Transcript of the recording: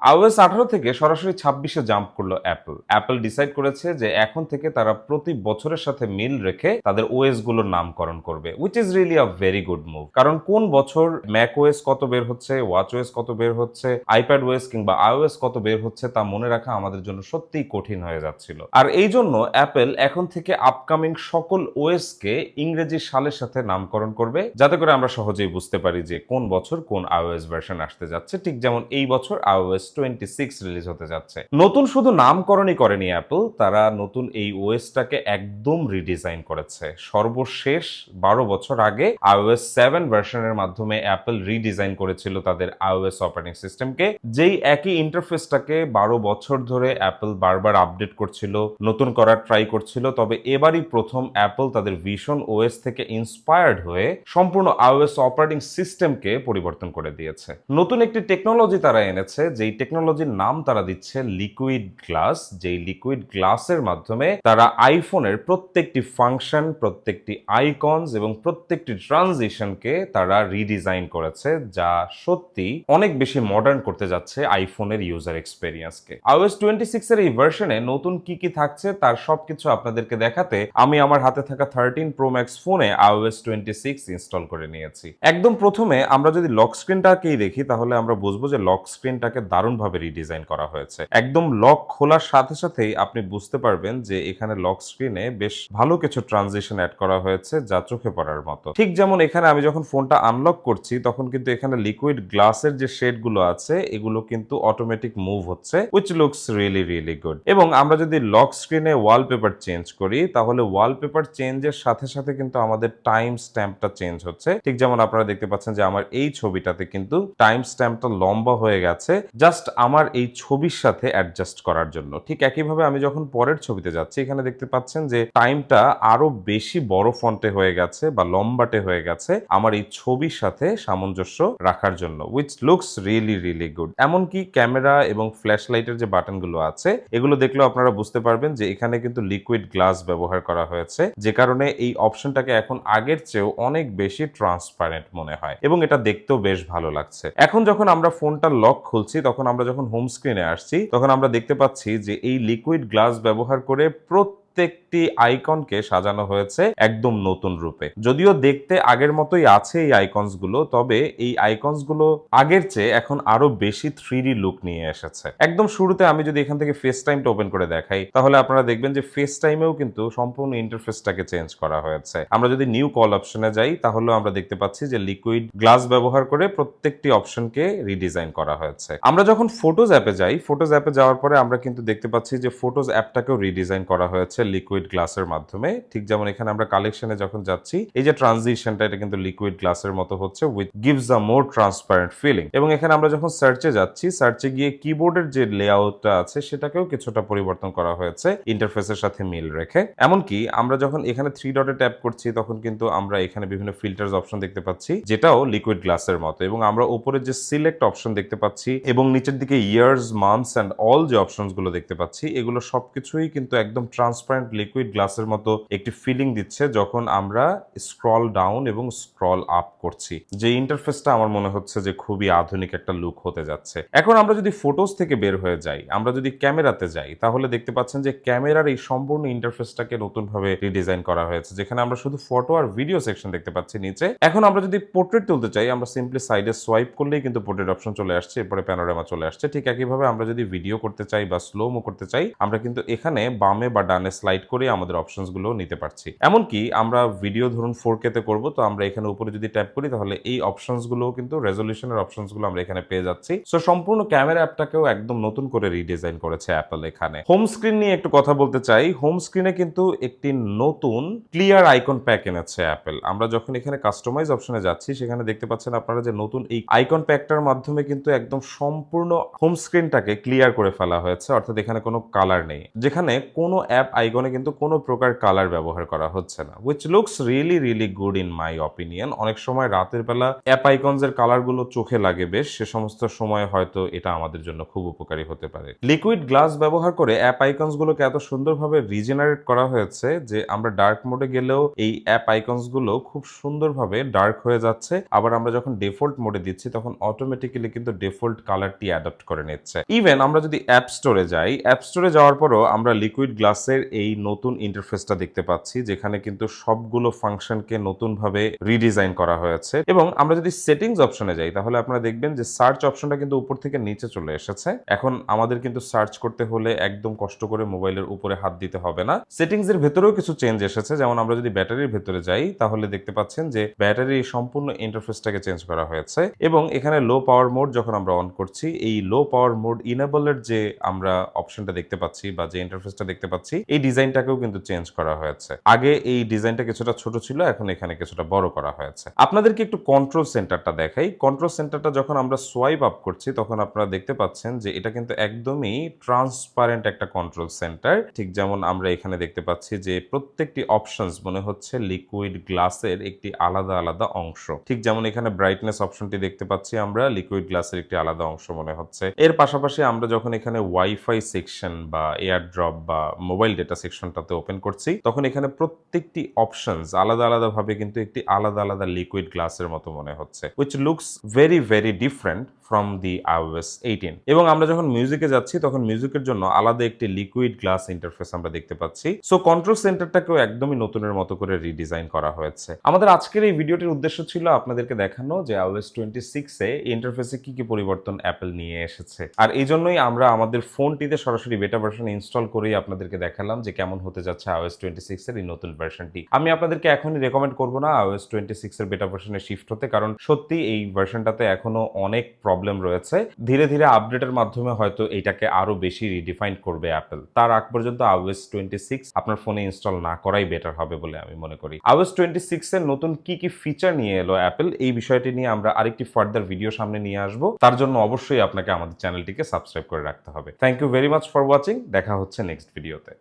IOS আঠারো থেকে সরাসরি ছাব্বিশে জাম্প করল অ্যাপল অ্যাপল ডিসাইড করেছে যে এখন থেকে তারা প্রতি বছরের সাথে মিল রেখে তাদের ওএসগুলোর নামকরণ করবে which is really a very good move কারণ কোন বছর ম্যাক ওএস কত বের হচ্ছে ওয়াচ ওএস কত বের হচ্ছে আইপ্যাড ওএস কিংবা আইওএস কত বের হচ্ছে তা মনে রাখা আমাদের জন্য সত্যিই কঠিন হয়ে যাচ্ছিল। আর এই জন্য অ্যাপল এখন থেকে আপকামিং সকল ওএস কে ইংরেজি সালের সাথে নামকরণ করবে, যাতে করে আমরা সহজেই বুঝতে পারি যে কোন বছর কোন আইওএস ভার্সন আসতে যাচ্ছে। ঠিক যেমন এই বছর আইওএস রিলিজ হতে যাচ্ছে। নতুন শুধু নামকরণই করেনি অ্যাপল তারা নতুন এই ওএসটাকে একদম রিডিজাইন করেছে। সর্বশেষ বারো বছর আগে আইওএস সেভেন ভার্সনের মাধ্যমে অ্যাপল রিডিজাইন করেছিল তাদের আইওএস অপারেটিং সিস্টেমকে যেই একই ইন্টারফেসটাকে বারো বছর ধরে অ্যাপল বারবার আপডেট করছিল, নতুন করার ট্রাই করছিল, তবে এবারই প্রথম অ্যাপল তাদের ভিশন ওএস থেকে ইন্সপায়ার্ড হয়ে সম্পূর্ণ আইওএস অপারেটিং সিস্টেমকে পরিবর্তন করে দিয়েছে। নতুন একটি টেকনোলজি তারা এনেছে, যেই টেকনোলজির নাম তারা দিচ্ছে লিকুইড গ্লাস যেই লিকুইড গ্লাসের মাধ্যমে তারা আইফোনের প্রত্যেকটি ফাংশন প্রত্যেকটি আইকনস এবং প্রত্যেকটি ট্রানজিশনকে তারা রিডিজাইন করেছে, যা সত্যি অনেক বেশি মডার্ন করতে যাচ্ছে আইফোনের ইউজার এক্সপেরিয়েন্সকে iOS টোয়েন্টি সিক্স এর এই ভার্সনে নতুন কি কি থাকছে তার সবকিছু আপনাদেরকে দেখাতে আমি আমার হাতে থাকা থার্টিন প্রো ম্যাক্স ফোনে iOS টোয়েন্টি সিক্স ইনস্টল করে নিয়েছি। একদম প্রথমে আমরা যদি লক স্ক্রিনটাকেই দেখি, তাহলে আমরা বুঝব যে লক স্ক্রিনটাকে দারুণভাবে রিডিজাইন করা হয়েছে। একদম লক খোলার সাথে সাথেই আপনি বুঝতে পারবেন যে এখানে লক স্ক্রিনে বেশ ভালো কিছু ট্রানজিশন অ্যাড করা হয়েছে যা চোখে পড়ার মতো। ঠিক যেমন এখানে আমি যখন ফোনটা আনলক করছি, তখন কিন্তু এখানে লিকুইড গ্লাসের যে শেডগুলো আছে, এগুলো কিন্তু অটোমেটিক মুভ হচ্ছে which looks really really good এবং আমরা যদি লক স্ক্রিনে ওয়ালপেপার চেঞ্জ করি, তাহলে ওয়ালপেপার চেঞ্জের সাথে সাথে কিন্তু আমাদের টাইম স্ট্যাম্পটা চেঞ্জ হচ্ছে। ঠিক যেমন আপনারা দেখতে পাচ্ছেন যে আমার এই ছবিটাতে কিন্তু টাইম স্ট্যাম্পটা লম্বা হয়ে গেছে জাস্ট আমার এই ছবির সাথে অ্যাডজাস্ট করার জন্য। ঠিক একইভাবে আমি যখন পরের ছবিতে যাচ্ছি, এখানে দেখতে পাচ্ছেন যে টাইমটা আরও বেশি বড় ফন্টে হয়ে গেছে বা লম্বাটে হয়ে গেছে আমার এই ছবির সাথে সামঞ্জস্য রাখার জন্য which looks really really good এমনকি ক্যামেরা এবং ফ্ল্যাশ লাইটের যে বাটনগুলো আছে, এগুলো দেখলেও আপনারা বুঝতে পারবেন যে এখানে কিন্তু লিকুইড গ্লাস ব্যবহার করা হয়েছে, যে কারণে এই অপশনটাকে এখন আগের চেয়েও অনেক বেশি ট্রান্সপারেন্ট মনে হয় এবং এটা দেখতেও বেশ ভালো লাগছে। এখন যখন আমরা ফোনটা লক খুলছি, তখন আমরা যখন হোম স্ক্রিনে আসছি, তখন আমরা দেখতে পাচ্ছি যে এই লিকুইড গ্লাস ব্যবহার করে প্রত্যেকটি আইকনকে সাজানো হয়েছে একদম নতুন রূপে। যদিও দেখতে আগের মতোই আছে এই আইকনসগুলো তবে এই আইকনসগুলো আগের চেয়ে এখন আরও বেশি থ্রি লুক নিয়ে এসেছে। একদম শুরুতে আমি যদি এখান থেকে ফেস টাইমটা ওপেন করে দেখাই, তাহলে আপনারা দেখবেন যে ফেস টাইমেও কিন্তু সম্পূর্ণ ইন্টারফেসটাকে চেঞ্জ করা হয়েছে। আমরা যদি নিউ কল অপশনে যাই, তাহলেও আমরা দেখতে পাচ্ছি যে লিকুইড গ্লাস ব্যবহার করে প্রত্যেকটি অপশনকে রিডিজাইন করা হয়েছে। আমরা যখন ফটোজ অ্যাপে যাই ফটোজ অ্যাপে যাওয়ার পরে আমরা কিন্তু দেখতে পাচ্ছি যে ফটোজ অ্যাপটাকেও রিডিজাইন করা হয়েছে লিকুইড গ্লাসের মাধ্যমে, ঠিক যেমন এখানে আমরা কালেকশনে যখন যাচ্ছি, এই যে ট্রানজিশনটা এটা কিন্তু লিকুইড গ্লাসের মতো হচ্ছে with gives a more transparent feeling এবং এখানে আমরা যখন সার্চে যাচ্ছি সার্চে গিয়ে কিবোর্ডের যে লেআউটটা আছে, সেটাকেও কিছুটা পরিবর্তন করা হয়েছে ইন্টারফেসের সাথে মিল রেখে। এমনকি আমরা যখন এখানে থ্রি ডটে ট্যাপ করছি, তখন কিন্তু আমরা এখানে বিভিন্ন ফিল্টার্স অপশন দেখতে পাচ্ছি, যেটাও লিকুইড গ্লাসের মতো। এবং আমরা উপরে যে সিলেক্ট অপশন দেখতে পাচ্ছি, এবং নিচের দিকে ইয়ার্স মান্থস অ্যান্ড অল যে অপশনসগুলো দেখতে পাচ্ছি, এগুলো সবকিছুই কিন্তু একদম ট্রান্সপারেন্ট লিকুইড গ্লাসের মতো একটি ফিলিং দিচ্ছে যখন আমরা স্ক্রল ডাউন এবং স্ক্রল আপ করছি। যে ইন্টারফেসটা আমার মনে হচ্ছে যে খুবই আধুনিক একটা লুক হতে যাচ্ছে। এখন আমরা যদি ফটোজ থেকে বের হয়ে যাই, আমরা যদি ক্যামেরাতে যাই, তাহলে দেখতে পাচ্ছেন যে ক্যামেরার এই সম্পূর্ণ ইন্টারফেসটাকে নতুনভাবে রিডিজাইন করা হয়েছে, যেখানে আমরা শুধু ফটো আর ভিডিও সেকশন দেখতে পাচ্ছি নিচে। এখন আমরা যদি পোর্ট্রেট তুলতে চাই, আমরা সিম্পলি সাইডে সোয়াইপ করলেই কিন্তু পোর্ট্রেট অপশন চলে আসছে, এরপরে প্যানোরামা চলে আসছে। ঠিক একইভাবে আমরা যদি ভিডিও করতে চাই বা স্লো মো করতে চাই, আমরা কিন্তু এখানে বামে বা ডানে স্লাইড করে আমাদের অপশনসগুলো নিতে পারছি। এমনকি আমরা ভিডিও ধরুন ফোর কেতে করব, তো আমরা এখানে উপরে যদি ট্যাপ করি, তাহলে এই অপশনসগুলো কিন্তু রেজলিউশনের অপশনসগুলো আমরা এখানে পেয়ে যাচ্ছি। সো সম্পূর্ণ ক্যামেরা অ্যাপটাকেও একদম নতুন করে রিডিজাইন করেছে অ্যাপল এখানে। হোম স্ক্রিন নিয়ে একটু কথা বলতে চাই। হোম স্ক্রিনে কিন্তু একটি নতুন ক্লিয়ার আইকন প্যাক এনেছে অ্যাপেল আমরা যখন এখানে কাস্টমাইজ অপশনে যাচ্ছি, সেখানে দেখতে পাচ্ছেন আপনারা যে নতুন এই আইকন প্যাকটার মাধ্যমে কিন্তু একদম সম্পূর্ণ হোম স্ক্রিনটাকে ক্লিয়ার করে ফেলা হয়েছে, অর্থাৎ এখানে কোনো কালার নেই। যেখানে কোনো অ্যাপ আইকনে কিন্তু কোনো প্রকার কালার ব্যবহার করা হচ্ছে না which looks really really good in my opinion অনেক সময় রাতের বেলা অ্যাপ আইকনসের কালারগুলো চোখে লাগে বেশ, সে সমস্ত সময় হয়তো এটা আমাদের জন্য খুব উপকারী হতে পারে। লিকুইড গ্লাস ব্যবহার করে অ্যাপ আইকনসগুলোকে এত সুন্দরভাবে রিজেনারেট করা হয়েছে যে আমরা ডার্ক মোডে গেলেও এই অ্যাপ আইকনসগুলো খুব সুন্দরভাবে ডার্ক হয়ে যাচ্ছে। আবার আমরা যখন ডিফল্ট মোডে দিচ্ছি, তখন অটোমেটিক্যালি কিন্তু ডিফল্ট কালারটি অ্যাডাপ্ট করে নিচ্ছে। ইভেন আমরা যদি অ্যাপ স্টোরে যাই অ্যাপ স্টোরে যাওয়ার পরও আমরা লিকুইড গ্লাসের এই নতুন ইন্টারফেসটা দেখতে পাচ্ছি, যেখানে কিন্তু সবগুলো ফাংশনকে নতুনভাবে রিডিজাইন করা হয়েছে। এবং আমরা যদি সেটিংস অপশনে যাই, তাহলে আপনারা দেখবেন যে সার্চ অপশনটা কিন্তু উপর থেকে নিচে চলে এসেছে। এখন আমাদের কিন্তু সার্চ করতে হলে একদম কষ্ট করে মোবাইলের উপরে হাত দিতে হবে না। সেটিংস এর ভেতরেও কিছু চেঞ্জ এসেছে, যেমন আমরা যদি ব্যাটারির ভেতরে যাই, তাহলে দেখতে পাচ্ছেন যে ব্যাটারির সম্পূর্ণ ইন্টারফেসটাকে চেঞ্জ করা হয়েছে। এবং এখানে লো পাওয়ার মোড যখন আমরা অন করছি, এই লো পাওয়ার মোড ইনেবলের যে আমরা অপশনটা দেখতে পাচ্ছি বা যে ইন্টারফেসটা দেখতে পাচ্ছি, এই ডিজাইনটাকেও কিন্তু চেঞ্জ করা হয়েছে। আগে এই ডিজাইনটা কিছুটা ছোট ছিল, এখন এখানে কিছুটা বড় করা হয়েছে। আপনাদেরকে একটু কন্ট্রোল সেন্টারটা দেখাই। কন্ট্রোল সেন্টারটা যখন আমরা সোয়াইপ আপ করছি, তখন আপনারা দেখতে পাচ্ছেন যে এটা কিন্তু একদমই ট্রান্সপারেন্ট একটা কন্ট্রোল সেন্টার ঠিক যেমন আমরা এখানে দেখতে পাচ্ছি যে প্রত্যেকটি অপশনস মনে হচ্ছে লিকুইড গ্লাসের একটি আলাদা আলাদা অংশ। ঠিক যেমন এখানে ব্রাইটনেস অপশনটি দেখতে পাচ্ছি আমরা লিকুইড গ্লাসের একটি আলাদা অংশ মনে হচ্ছে। এর পাশাপাশি আমরা যখন এখানে ওয়াইফাই সেকশন বা এয়ার ড্রপ বা মোবাইল ডেটা সেকশনটাতে ওপেন করছি। তখন এখানে প্রত্যেকটি অপশনস আলাদা আলাদা ভাবে কিন্তু একটি আলাদা আলাদা লিকুইড গ্লাসের মতো মনে হচ্ছে which looks very very different from the iOS eighteen এবং আমরা যখন মিউজিকে যাচ্ছি, তখন মিউজিকের জন্য আলাদা একটি লিকুইড গ্লাস ইন্টারফেস আমরা দেখতে পাচ্ছি। সো কন্ট্রোল সেন্টারটাকেও একদমই নতুনের মতো করে রিডিজাইন করা হয়েছে। আমাদের আজকের এই ভিডিওটির উদ্দেশ্য ছিল আপনাদেরকে দেখানো যে iOS টোয়েন্টি সিক্সে ইন্টারফেসে কি কি পরিবর্তন অ্যাপেল নিয়ে এসেছে। আর এই জন্যই আমরা আমাদের ফোনটিতে সরাসরি বেটা ভার্সন ইনস্টল করেই আপনাদেরকে দেখালাম যে কেমন হতে যাচ্ছে iOS টোয়েন্টি সিক্স এর এই নতুন ভার্সনটি আমি আপনাদেরকে এখনই রেকমেন্ড করব না iOS টোয়েন্টি সিক্স এর বেটা ভার্সনে শিফট হতে, কারণ সত্যি এই ভার্সনটাতে এখনও অনেক প্রবলেম রয়েছে। ধীরে ধীরে আপডেটের মাধ্যমে হয়তো এটাকে আরও বেশি রিডিফাইন করবে অ্যাপেল তার আগ পর্যন্ত iOS টোয়েন্টি সিক্স আপনার ফোনে ইনস্টল না করাই বেটার হবে বলে আমি মনে করি। iOS টোয়েন্টি সিক্স এর নতুন কি কি ফিচার নিয়ে এলো অ্যাপেল এই বিষয়টি নিয়ে আমরা আরেকটি ফার্দার ভিডিও সামনে নিয়ে আসব। তার জন্য অবশ্যই আপনাকে আমাদের চ্যানেলটিকে সাবস্ক্রাইব করে রাখতে হবে। Thank you very much for watching দেখা হচ্ছে নেক্সট ভিডিওতে